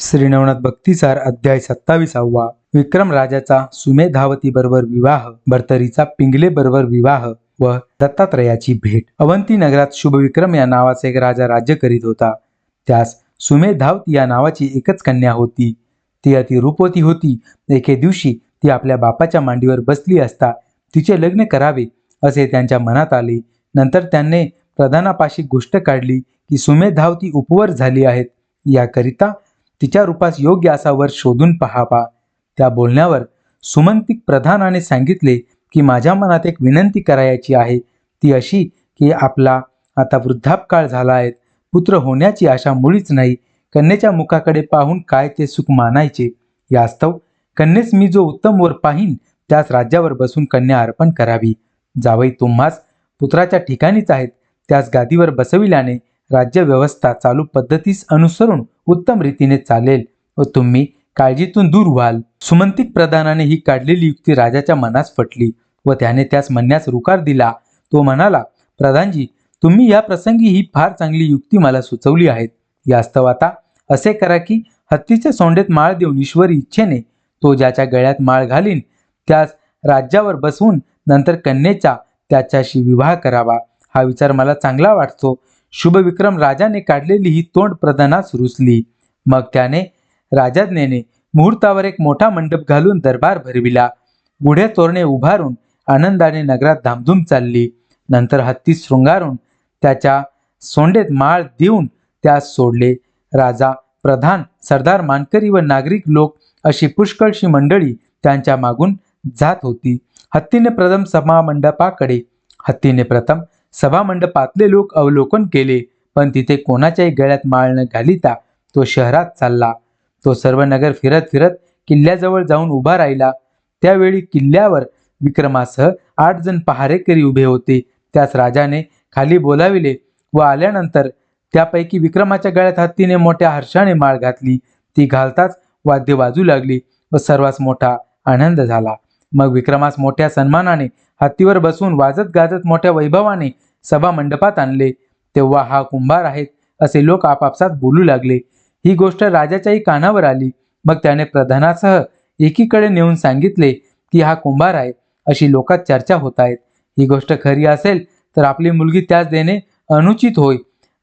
श्रीनवनाथ भक्तिसार अध्याय सत्तावीसावा. विक्रम राजाचा सुमेधावती बरोबर विवाह भरतरीचा पिंगले बरोबर विवाह व दत्तात्रयाची भेट. अवंती नगरात शुभविक्रम या नावाचा एक राजा राज्य करीत होता. त्यास सुमेधावती या नावाची एकच कन्या होती. ती अति रूपवती होती. एके दिवशी ती आपल्या बापाच्या मांडीवर बसली असता तिचे लग्न करावे असे त्यांच्या मनात आले. नंतर त्यांनी प्रधानापाशी गोष्ट काढली की सुमेधावती उपवर झाली आहेत. याकरिता तिच्या रूपास योग्य असा वर शोधून पहावा. त्या बोलण्यावर सुमंतिक प्रधानाने सांगितले की माझ्या मनात एक विनंती करायची आहे. ती अशी की आपला आता वृद्धापकाळ झाला आहे पुत्र होण्याची आशा मुळीच नाही. कन्येच्या मुखाकडे पाहून काय ते सुख मानायचे. यास्तव कन्येस मी जो उत्तम वर पाहीन त्याच राज्यावर बसून कन्या अर्पण करावी. जावई तुम्हास पुत्राच्या ठिकाणीच आहेत. त्यास गादीवर बसविल्याने राज्य व्यवस्था चालू पद्धतीस अनुसरून उत्तम रीतीने चालेल व तुम्ही काळजीतून दूर व्हाल. सुमंतिक प्रधानाने ही काढलेली युक्ती राजाच्या मनास पटली व त्याने त्यास म्हणण्यास रुकार दिला. तो म्हणाला प्रधानजी तुम्ही या प्रसंगी ही फार चांगली युक्ती मला सुचवली आहेत. यास्तव आता असे करा की हत्तीच्या सोंडेत माळ देऊन ईश्वरी इच्छेने तो ज्याच्या गळ्यात माळ घालीन त्यास राज्यावर बसवून नंतर कन्येचा त्याच्याशी विवाह करावा. हा विचार मला चांगला वाटतो. शुभविक्रम राजाने काढलेली ही तोंड प्रधानास रुचली. मग त्याने राजाज्ञेने मुहूर्तावर एक मोठा मंडप घालून दरबार भरविला. गुढे तोरणे उभारून आनंदाने नगरात धामधूम चालली. नंतर हत्ती शृंगारून त्याच्या सोंडेत माळ देऊन त्यास सोडले. राजा प्रधान सरदार मानकरी व नागरिक लोक अशी पुष्कळशी मंडळी त्यांच्या मागून जात होती. हत्तीने प्रथम सभामंडपाकडे. हत्तीने प्रथम सभामंडपातले लोक अवलोकन केले पण तिथे कोणाच्याही गळ्यात माळ न घालिता तो शहरात चालला. तो सर्व नगर फिरत फिरत किल्ल्याजवळ जाऊन उभा राहिला. त्यावेळी किल्ल्यावर विक्रमासह आठ जण पहारेकरी उभे होते. त्यास राजाने खाली बोलाविले व आल्यानंतर त्यापैकी विक्रमाच्या गळ्यात हत्तीने मोठ्या हर्षाने माळ घातली. ती घालताच वाद्य वाजू लागली व सर्वांस मोठा आनंद झाला. मग विक्रमास मोठ्या सन्मानाने हत्तीवर बसून वाजत गाजत मोठ्या वैभवाने सभा मंडपात आणले. तेव्हा हा कुंभार आहेत असे लोक आपापसात बोलू लागले. ही गोष्ट राजाच्याही कानावर आली. मग त्याने प्रधानासह एकीकडे नेऊन सांगितले की हा कुंभार आहे अशी लोकात चर्चा होत आहेत. ही गोष्ट खरी असेल तर आपली मुलगी त्यास देणे अनुचित होय.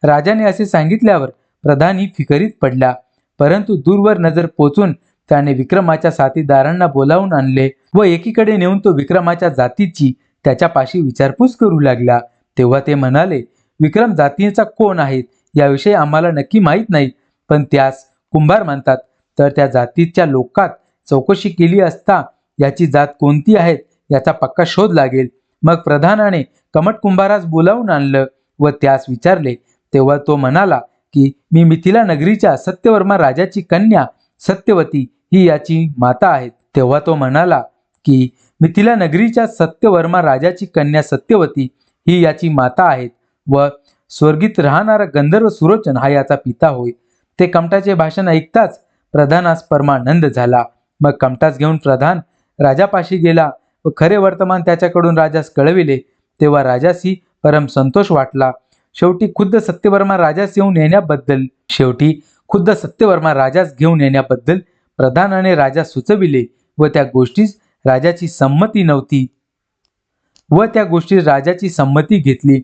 राजाने असे सांगितल्यावर प्रधान ही फिकरीत पडला. परंतु दूरवर नजर पोचून त्याने विक्रमाच्या साथीदारांना बोलावून आणले व एकीकडे नेऊन तो विक्रमाच्या जातीची त्याच्यापाशी विचारपूस करू लागला. तेव्हा ते म्हणाले विक्रम जातीचा कोण आहेत याविषयी आम्हाला नक्की माहीत नाही पण त्यास कुंभार म्हणतात तर त्या जातीच्या लोकात चौकशी केली असता याची जात कोणती आहे याचा पक्का शोध लागेल. मग प्रधानाने कमट कुंभारास बोलावून आणलं व त्यास विचारले. तेव्हा तो म्हणाला की मी मिथिला नगरीच्या सत्यवर्मा राजाची कन्या सत्यवती ही याची माता आहेत. तेव्हा तो म्हणाला की मिथिला नगरीच्या सत्यवर्मा राजाची कन्या सत्यवती ही याची माता आहेत व स्वर्गीत राहणारा गंधर्व सुरोचन हा याचा पिता होय. ते कमटाचे भाषण ऐकताच प्रधानास परमानंद झाला. मग कमटास घेऊन प्रधान राजापाशी गेला व खरे वर्तमान त्याच्याकडून राजास कळविले. तेव्हा राजासी परम संतोष वाटला. शेवटी खुद्द सत्यवर्मा राजास येऊन येण्याबद्दल शेवटी खुद्द सत्यवर्मा राजास घेऊन येण्याबद्दल प्रधानाने राजा सुचविले व त्या गोष्टीस राजाची संमती नव्हती. व त्या गोष्टीस राजाची संमती घेतली.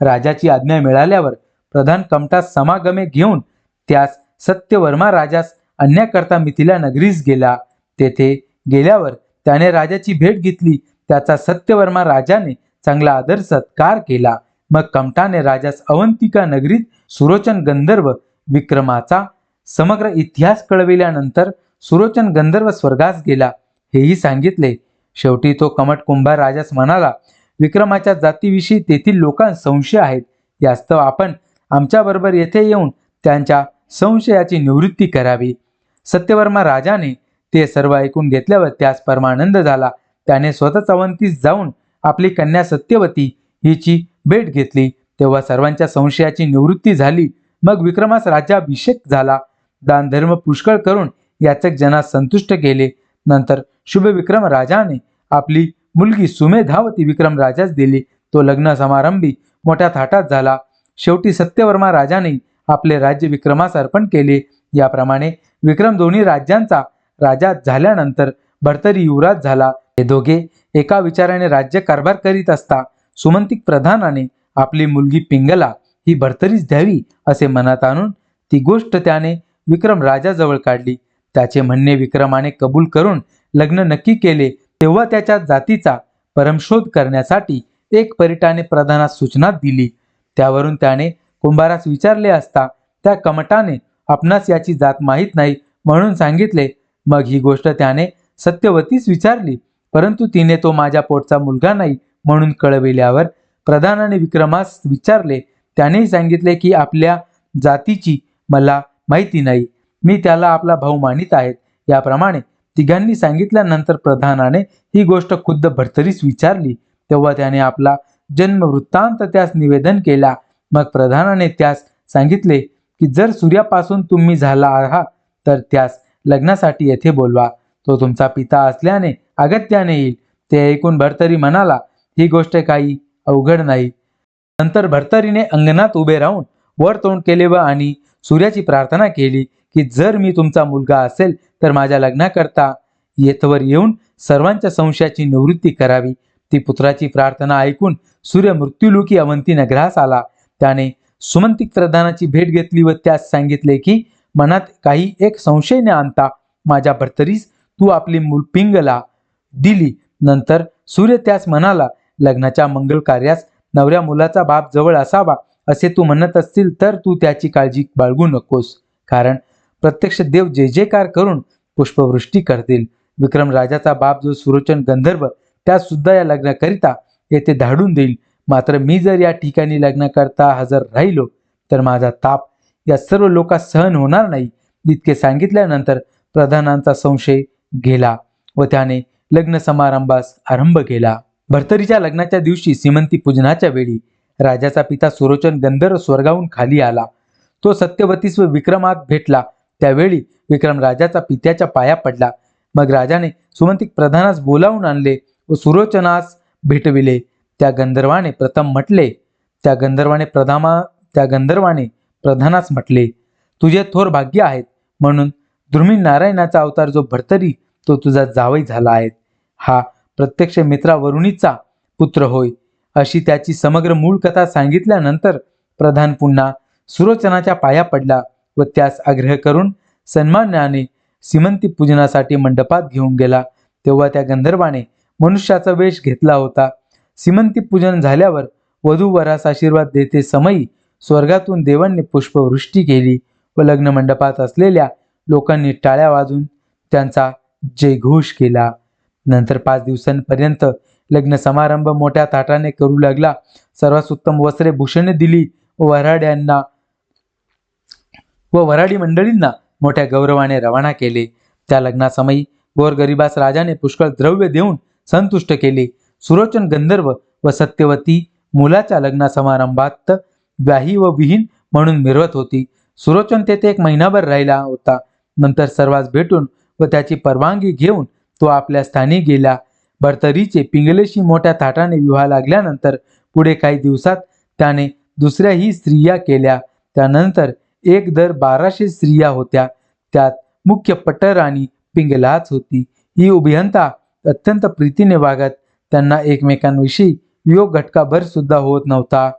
राजाची आज्ञा मिळाल्यावर प्रधान कमटास समागमे घेऊन त्यास सत्यवर्मा राजास अन्याकरता मिथिला नगरीस गेला. तेथे गेल्यावर त्याने राजाची भेट घेतली. त्याचा सत्यवर्मा राजाने चांगला आदर सत्कार केला. मग कमटाने राजास अवंतिका नगरीत सुरोचन गंधर्व विक्रमाचा समग्र इतिहास कळविल्यानंतर सुरोचन गंधर्व स्वर्गास गेला. हेही सांगितले. शेवटी तो कमट कुंभार राजास म्हणाला विक्रमाच्या जातीविषयी तेथील लोकांस संशय आहेत. यास्तव आपण आमच्याबरोबर येथे येऊन त्यांच्या संशयाची निवृत्ती करावी. सत्यवर्मा राजाने ते सर्व ऐकून घेतल्यावर त्यास परमानंद झाला. त्याने स्वतःच अवंतीस जाऊन आपली कन्या सत्यवती हिची भेट घेतली. तेव्हा सर्वांच्या संशयाची निवृत्ती झाली. मग विक्रमास राज्याभिषेक झाला. दानधर्म पुष्कळ करून याचक जना संतुष्ट केले. नंतर शुभ विक्रम राजाने आपली मुलगी सुमेधावती विक्रम राजास दिली. तो लग्न समारंभी मोठ्या थाटात झाला. शेवटी सत्यवर्मा राजाने आपले राज्य विक्रमास अर्पण केले. याप्रमाणे विक्रम दोन्ही राज्यांचा राजा झाल्यानंतर भरतरी युवराज झाला. हे दोघे एका विचाराने राज्य कारभार करीत असता सुमंतिक प्रधानाने आपली मुलगी पिंगला ही भरतरीच द्यावी असे मनात आणून ती गोष्ट त्याने विक्रम राजाजवळ काढली. त्याचे म्हणणे विक्रमाने कबूल करून लग्न नक्की केले तेव्हा त्याच्या जातीचा परमशोध करण्यासाठी एक परिटाने प्रधानास सूचना दिली. त्यावरून त्याने कुंभारास विचारले असता त्या कमटाने आपणास याची जात माहीत नाही म्हणून सांगितले. मग ही गोष्ट त्याने सत्यवतीस विचारली परंतु तिने तो माझ्या पोटचा मुलगा नाही म्हणून कळविल्यावर प्रधानाने विक्रमास विचारले. त्यानेही सांगितले की आपल्या जातीची मला माहिती नाही. मी त्याला आपला भाऊ मानित आहेत. याप्रमाणे तिघांनी सांगितल्यानंतर प्रधानाने ही गोष्ट खुद्द भर्तरीस विचारली. तेव्हा त्याने आपला जन्म वृत्तांत त्यास निवेदन केला. मग प्रधानाने त्यास सांगितले की जर सूर्यापासून तुम्ही झाला आहात तर त्यास लग्नासाठी येथे बोलवा. तो तुमचा पिता असल्याने अगत्याने येईल. ते ऐकून भर्तरी म्हणाला ही गोष्ट काही अवघड नाही. नंतर भर्तरीने अंगणात उभे राहून वर तोंड केले व आणि सूर्याची प्रार्थना केली. की जर मी तुमचा मुलगा असेल तर माझ्या लग्नाकरता येथवर येऊन सर्वांच्या संशयाची निवृत्ती करावी. ती पुत्राची प्रार्थना ऐकून सूर्य मृत्यूलोकी अवंती नगरास आला. त्याने सुमंतिक प्रधानाची भेट घेतली व त्यास सांगितले की मनात काही एक संशय न आणता माझ्या भर्तरीस तू आपली मूल पिंगला दिली. नंतर सूर्य त्यास म्हणाला लग्नाच्या मंगल कार्यास नवऱ्या मुलाचा बाप जवळ असावा. असे तू म्हणत असतील तर तू त्याची काळजी बाळगू नकोस. कारण प्रत्यक्ष देव जे जेकार करून पुष्पवृष्टी करतील. विक्रम राजाचा बाप जो सुरोचन गंधर्व त्यास सुद्धा या लग्नाकरिता येथे धाडून देईल. मात्र मी जर या ठिकाणी लग्नाकरता हजर राहिलो तर माझा ताप या सर्व लोका सहन होणार नाही. इतके सांगितल्यानंतर प्रधानांचा संशय गेला व त्याने लग्न समारंभास आरंभ केला. भर्तरीच्या लग्नाच्या दिवशी सीमंती पूजनाच्या वेळी राजाचा पिता सुरोचन गंधर्व स्वर्गाहून खाली आला. तो सत्यवतीस व विक्रमात भेटला. त्यावेळी विक्रम राजाचा पित्याच्या पाया पडला. मग राजाने सुमंतिक प्रधानास बोलावून आणले व सुरोचनास भेटविले. त्या गंधर्वाने प्रथम म्हटले त्या गंधर्वाने प्रधामा त्या गंधर्वाने प्रधानास म्हटले तुझे थोर भाग्य आहेत. म्हणून द्रुमी नारायणाचा अवतार जो भरतरी तो तुझा जावई झाला आहे. हा प्रत्यक्ष मित्रावरुणीचा पुत्र होय. अशी त्याची समग्र मूळ कथा सांगितल्यानंतर प्रधान पुन्हा सुरोचनाच्या पाया पडला. व त्यास आग्रह करून सन्मानाने श्रीमंती पूजनासाठी मंडपात घेऊन गेला. तेव्हा त्या गंधर्वाने मनुष्याचा वेश घेतला होता. सीमंती पूजन झाल्यावर वधूवरास आशीर्वाद देते समयी स्वर्गातून देवांनी पुष्पवृष्टी केली व लग्न मंडपात असलेल्या लोकांनी टाळ्या वाजून त्यांचा जयघोष केला. नंतर पाच दिवसांपर्यंत लग्न समारंभ मोठ्या ताटाने करू लागला. सर्वात उत्तम वस्त्रे भूषणे दिली व वऱ्हाड्यांना व वऱ्हाडी मंडळींना मोठ्या गौरवाने रवाना केले. त्या लग्नासमयी गोरगरिबास राजाने पुष्कळ द्रव्य देऊन संतुष्ट केले. सुरोचन गंधर्व व सत्यवती मुलाच्या लग्न समारंभात व्याही व विहीन म्हणून मिरवत होती. सुरोचन तेथे एक महिनाभर राहिला होता. नंतर सर्वांस भेटून व त्याची परवानगी घेऊन तो आपल्या स्थानी गेला. भरतरीचे पिंगलेशी मोठ्या थाटाने विवाह लागल्यानंतर पुढे काही दिवसात त्याने दुसऱ्याही स्त्रिया केल्या. त्यानंतर एक दर बाराशे स्त्रिया होत्या. त्यात मुख्य पटराणी पिंगलाच होती. ही उभियंता अत्यंत प्रीतीने वागत त्यांना एकमेकांविषयी योग घटकाभर सुद्धा होत नव्हता.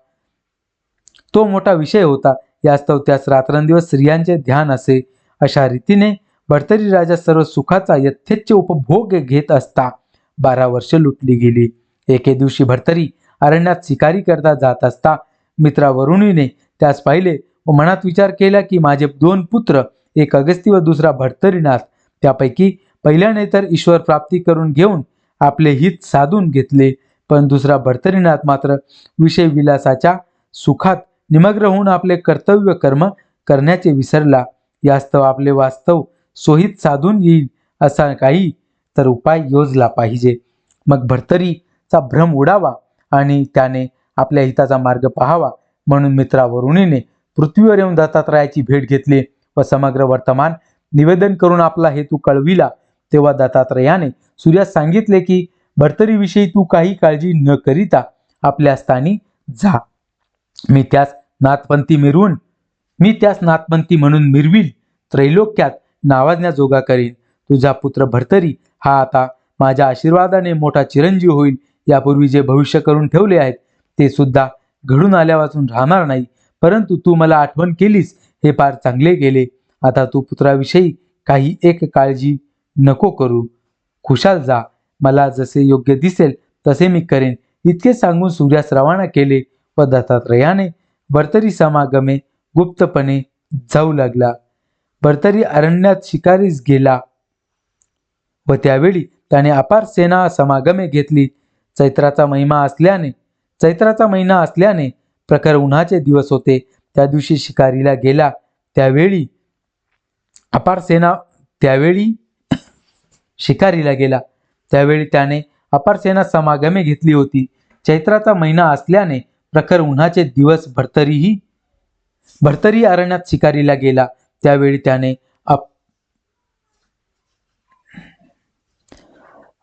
तो मोठा विषय होता. यास्तव त्यास रात्रंदिवस स्त्रियांचे ध्यान असे. अशा रीतीने भरतरी राजा सर्व सुखाचा यथेच्छ उपभोग घेत असता. बारा वर्ष लुटली गेली. एके दिवशी भरतरी अरण्यात शिकारी करता जात असता. मित्रा वरुणीने त्यास पाहिले व मनात विचार केला की माझे दोन पुत्र एक अगस्ती व दुसरा भरतरीनाथ त्यापैकी पहिल्याने तर ईश्वर प्राप्ती करून घेऊन आपले हित साधून घेतले. पण दुसरा भरतरीनाथ मात्र विषय विलासाच्या सुखात निमग्न होऊन आपले कर्तव्य कर्म करण्याचे विसरला. यास्तव आपले वास्तव सोहित साधून येईल असा काही तर उपाय योजला पाहिजे. मग भरतरीचा भ्रम उडावा आणि त्याने आपल्या हिताचा मार्ग पाहावा म्हणून मित्रावरुणीने पृथ्वीवर येऊन दत्तात्रयाची भेट घेतली व समग्र वर्तमान निवेदन करून आपला हेतू कळविला. तेव्हा दत्तात्रयाने सूर्यास सांगितले की भरतरीविषयी तू काही काळजी न करिता आपल्या स्थानी जा. मी त्यास नाथपंथी मिरवून मी त्यास नाथपंथी म्हणून मिरवील. त्रैलोक्यात नावाजण्याजोगा करीन. तुझा पुत्र भरतरी हा आता माझ्या आशीर्वादाने मोठा चिरंजीव होईल. यापूर्वी जे भविष्य करून ठेवले आहेत ते सुद्धा घडून आल्यापासून राहणार नाही. परंतु तू मला आठवण केलीस हे फार चांगले गेले. आता तू पुत्राविषयी काही एक काळजी नको करू. खुशाल जा. मला जसे योग्य दिसेल तसे मी करेन. इतके सांगून सूर्यास रवाना केले व दत्तात्रयाने भरतरी समागमे गुप्तपणे जाऊ लागला. भरतरी अरण्यात शिकारीस गेला व त्यावेळी त्याने अपार सेना समागमे घेतली. चैत्राचा महिमा असल्याने चैत्राचा महिना असल्याने प्रखर उन्हाचे दिवस होते. त्या दिवशी शिकारीला गेला. त्यावेळी अपार सेना त्यावेळी शिकारीला गेला. त्यावेळी त्याने अपार सेना समागमे घेतली होती. चैत्राचा महिना असल्याने प्रखर उन्हाचे दिवस भरतरीही भरतरी अरण्यात शिकारीला गेला. त्यावेळी त्याने अप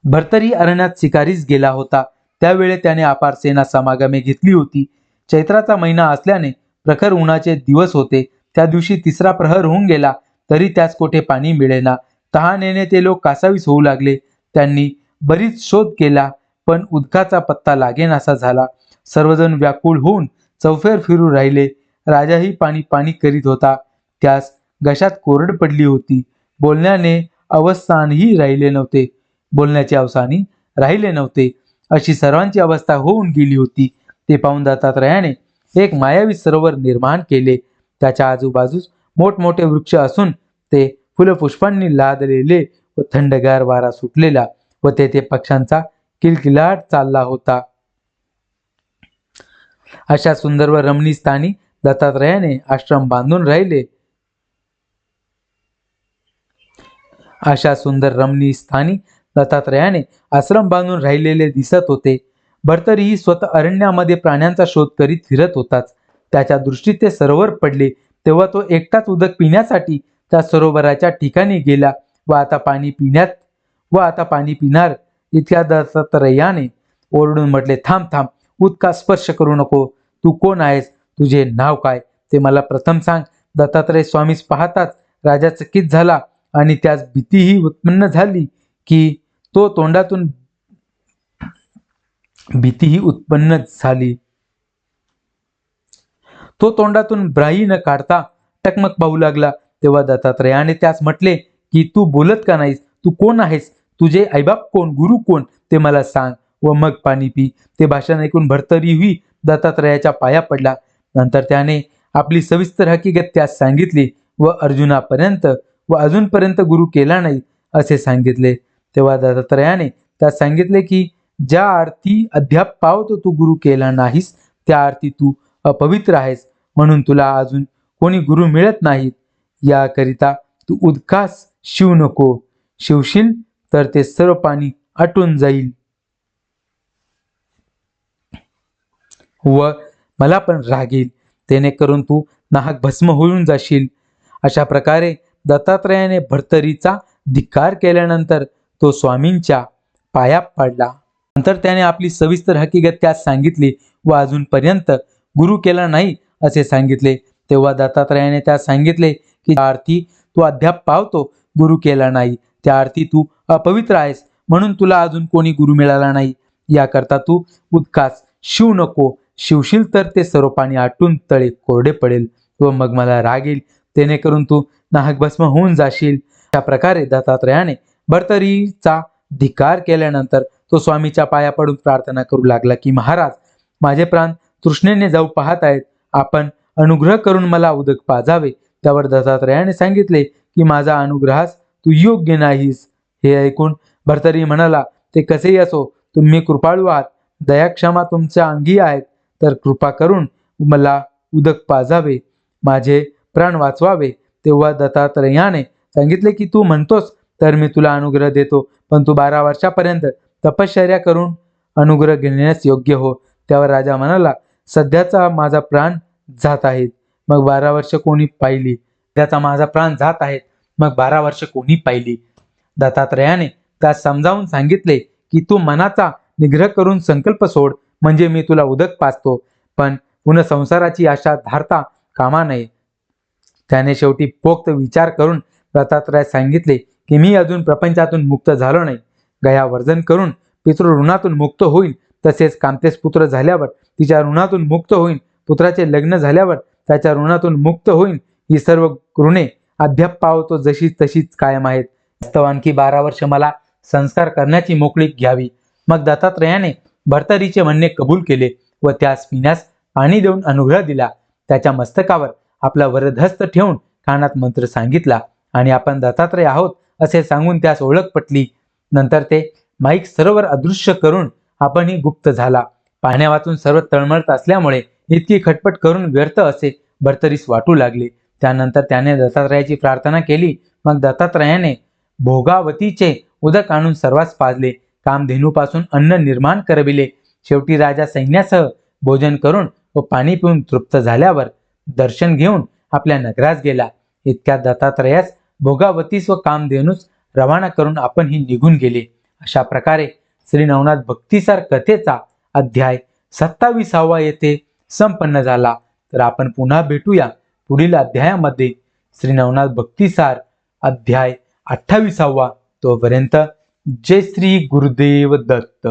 भरतरी अरण्यात शिकारीस गेला होता. त्यावेळी त्याने अपार सेना समागमे घेतली होती. चैत्राचा महिना असल्याने प्रखर उन्हाचे दिवस होते. त्या दिवशी तिसरा प्रहर होऊन गेला तरी त्यास कोठे पाणी मिळेना. तहानेने ते लोक कासावीस होऊ लागले. त्यांनी बरीच शोध केला पण उदकाचा पत्ता लागेनासा झाला. सर्वजण व्याकुळ होऊन चौफेर फिरू राहिले. राजाही पाणी पाणी करीत होता. त्यास घशात कोरड पडली होती. बोलण्याने अवस्थानही राहिले नव्हते. बोलण्याचे अवसानी राहिले नव्हते. अशी सर्वांची अवस्था होऊन गेली होती. ते पाहून दत्तात्रयाने एक मायावी सरोवर निर्माण केले. त्याच्या आजूबाजूस मोठमोठे वृक्ष असून ते फुलपुष्पांनी लादलेले व थंडगार वारा सुटलेला व तेथे पक्ष्यांचा किलकिलाट चालला होता. अशा सुंदर व रमणी स्थानी दत्तात्रयाने आश्रम बांधून राहिले. अशा सुंदर रमणी स्थानी दत्तात्रयाने आश्रम बांधून राहिलेले दिसत होते. भरतरीही स्वतः अरण्यामध्ये प्राण्यांचा शोध करीत फिरत होताच. त्याच्या दृष्टीत ते सरोवर पडले. तेव्हा तो एकटाच उदक पिण्यासाठी त्या सरोवराच्या ठिकाणी गेला. व आता पाणी पिण्यात व आता पाणी पिणार इतक्या दत्तात्रयाने ओरडून म्हटले थांब थांब उदका स्पर्श करू नको. तू कोण आहेस? तुझे नाव काय? ते मला प्रथम सांग. दत्तात्रय स्वामीस पाहताच राजा चकित झाला आणि त्यास भीतीही उत्पन्न झाली की तो तोंडातून भीतीही उत्पन्न झाली. तो तोंडातून ब्राही न काढता टकमक पाहू लागला. तेव्हा दत्तात्रयाने त्यास म्हटले की तू बोलत का नाहीस? तू कोण आहेस? तुझे आईबाप कोण? गुरु कोण? ते मला सांग. व मग पाणी पी. ते भाषण ऐकून भरतरीही दत्तात्रयाच्या पाया पडला. नंतर त्याने आपली सविस्तर हकीकत त्यास सांगितली व अर्जुनापर्यंत व अजूनपर्यंत गुरु केला नाही असे सांगितले. तेव्हा दत्तात्रयाने त्यास सांगितले की ज्या आरती अद्याप पावतो तू गुरु केला नाहीस त्या आरती तू अपवित्र आहेस. म्हणून तुला अजून कोणी गुरु मिळत नाहीत. याकरिता तू उदकास शिव नको. शिवशील तर ते सर्व पाणी आटून जाईल. व मला पण रागील तेने करून तू नाहक भस्म होऊन जाशील. अशा प्रकारे दत्तात्रयाने भरतरीचा धिक्कार केल्यानंतर तो स्वामींच्या पाया पडला. नंतर त्याने आपली सविस्तर हकीकत त्यास सांगितली व अजूनपर्यंत गुरु केला नाही असे सांगितले. तेव्हा दत्तात्रयाने त्यास सांगितले की त्या आरती तू अद्याप पावतो गुरु केला नाही. त्या आरती तू अपवित्र आहेस म्हणून तुला अजून कोणी गुरु मिळाला नाही. याकरता तू उदकास शिव नको. शिवशील तर ते सर्व पाणी आटून तळे कोरडे पडेल व मग मला राग येईल. तेणेकरून तू नाहक भस्म होऊन जाशील. त्या प्रकारे दत्तात्रयाने भरतरीचा धिकार केल्यानंतर तो स्वामीच्या पाया पडून प्रार्थना करू लागला की महाराज माझे प्राण तृष्णेने जाऊ पाहत आहेत. आपण अनुग्रह करून मला उदक पाजावे. त्यावर दत्तात्रयाने सांगितले की माझा अनुग्रहास तू योग्य नाहीस. हे ऐकून भरतरी म्हणाला ते कसेही असो तुम्ही कृपाळू आहात. दयाक्षमा तुमच्या अंगी आहेत. तर कृपा करून मला उदक पाजावे. माझे प्राण वाचवावे. तेव्हा दत्तात्रयाने सांगितले की तू म्हणतोस तर मी तुला अनुग्रह देतो. पण तू बारा वर्षापर्यंत तपश्चर्या करून अनुग्रह घेण्यास योग्य हो. त्यावर राजा म्हणाला सध्याचा माझा प्राण जात आहेत. मग बारा वर्ष कोणी पाहिली? त्याचा माझा प्राण जात आहेत. मग बारा वर्ष कोणी पाहिली? दत्तात्रयाने त्यास समजावून सांगितले की तू मनाचा निग्रह करून संकल्प सोड म्हणजे मी तुला उदक पाचतो पण पुन्हा संसाराची आशा धारता कामा नये. त्याने शेवटी पोक्त विचार करून दत्तात्रयास सांगितले की मी अजून प्रपंचातून मुक्त झालो नाही. गया वर्जन करून पितृ ऋणातून मुक्त होईल तसेच कामतेस पुत्र झाल्यावर तिच्या ऋणातून मुक्त होईल पुत्राचे लग्न झाल्यावर त्याच्या ऋणातून मुक्त होईल ही सर्व ऋणे अद्याप पावतो जशी तशीच कायम आहेत. वास्तव आणखी बारा वर्ष मला संस्कार करण्याची मोकळीक घ्यावी. मग दत्तात्रयाने भर्तरीचे म्हणणे कबूल केले व त्यास पिण्यास पाणी देऊन अनुग्रह दिला. त्याच्या मस्तकावर आपला वरदहस्त ठेवून कानात मंत्र सांगितला. आणि आपण दत्तात्रय आहोत असे सांगून त्यास ओळख पटली. नंतर ते माईक सरोवर अदृश्य करून आपणही गुप्त झाला. पाण्या वाचून सर्व तळमळत असल्यामुळे इतकी खटपट करून व्यर्थ असे भरतरीस वाटू लागले. त्यानंतर त्याने दत्तात्रयाची प्रार्थना केली. मग दत्तात्रयाने भोगावतीचे उदक आणून सर्वांस पाजले. कामधेनूपासून अन्न निर्माण करविले. शेवटी राजा सैन्यासह भोजन करून व पाणी पिऊन तृप्त झाल्यावर दर्शन घेऊन आपल्या नगरास गेला. इतक्या दत्तात्रयास भोगावतीस व कामधेनूस रवाना करून आपण ही निघून गेले. अशा प्रकारे श्री नवनाथ भक्तिसार कथेचा अध्याय सत्ताविसावा येथे संपन्न झाला. तर आपण पुन्हा भेटूया पुढील अध्यायामध्ये. श्री नवनाथ भक्तिसार अध्याय अठ्ठावीसावा तोपर्यंत जय श्री गुरुदेव दत्त.